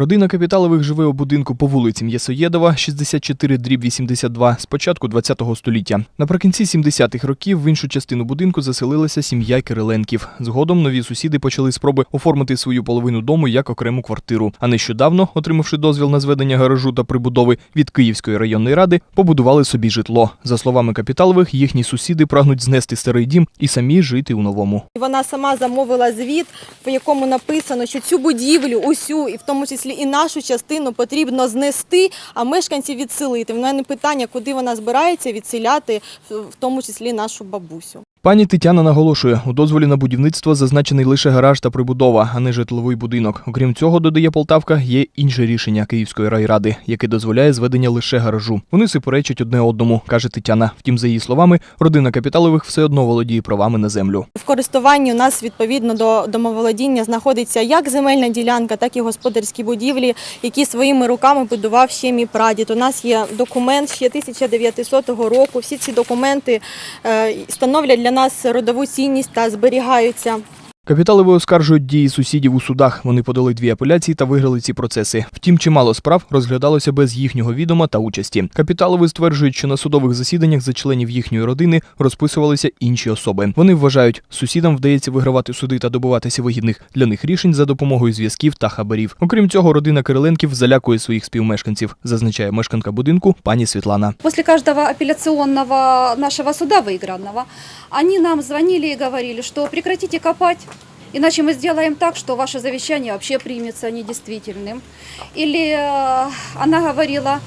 Родина Капіталових живе у будинку по вулиці М'ясоєдова, 64 дріб 82 з початку ХХ століття. Наприкінці 70-х років в іншу частину будинку заселилася сім'я Кириленків. Згодом нові сусіди почали спроби оформити свою половину дому як окрему квартиру. А нещодавно, отримавши дозвіл на зведення гаражу та прибудови від Київської районної ради, побудували собі житло. За словами Капіталових, їхні сусіди прагнуть знести старий дім і самі жити у новому. Вона сама замовила звіт, в якому написано, що цю будівлю, усю, і в тому числі і нашу частину потрібно знести, а мешканців відселити. В мене питання, куди вона збирається відселяти, в тому числі нашу бабусю. Пані Тетяна наголошує, у дозволі на будівництво зазначений лише гараж та прибудова, а не житловий будинок. Окрім цього, додає Полтавка, є інше рішення Київської райради, яке дозволяє зведення лише гаражу. Вони суперечать одне одному, каже Тетяна. Втім, за її словами, родина Капіталових все одно володіє правами на землю. В користуванні у нас відповідно до домоволодіння знаходиться як земельна ділянка, так і господарські будівлі, які своїми руками будував ще мій прадід. У нас є документ ще 1900 року. Всі ці документи е, становлять для нас родову цінність та зберігаються. Капіталови оскаржують дії сусідів у судах. Вони подали дві апеляції та виграли ці процеси. Втім, чимало справ розглядалося без їхнього відома та участі. Капіталови стверджують, що на судових засіданнях за членів їхньої родини розписувалися інші особи. Вони вважають, сусідам вдається вигравати суди та добиватися вигідних для них рішень за допомогою зв'язків та хабарів. Окрім цього, родина Кириленків залякує своїх співмешканців, зазначає мешканка будинку пані Світлана. После каждого апелляционного нашего суда выигранного, они нам звонили и говорили, что прекратите копать, иначе мы сделаем так, что ваше завещание вообще примется недействительным. Или э, она говорила,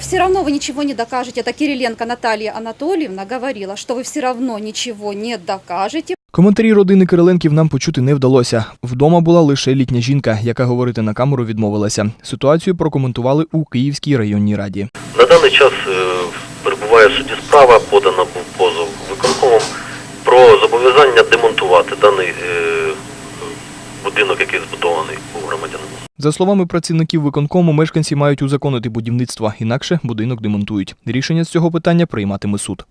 все равно вы ничего не докажете. Это Кириленко Наталья Анатольевна говорила, что вы все равно ничего не докажете, Коментарі родини Кириленків нам почути не вдалося. Вдома була лише літня жінка, яка говорити на камеру відмовилася. Ситуацію прокоментували у Київській районній раді. На даний час е, перебуває в суді справа, подана був будинок, який збудований у громадянина. За словами працівників виконкому, мешканці мають узаконити будівництво, інакше будинок демонтують. Рішення з цього питання прийматиме суд.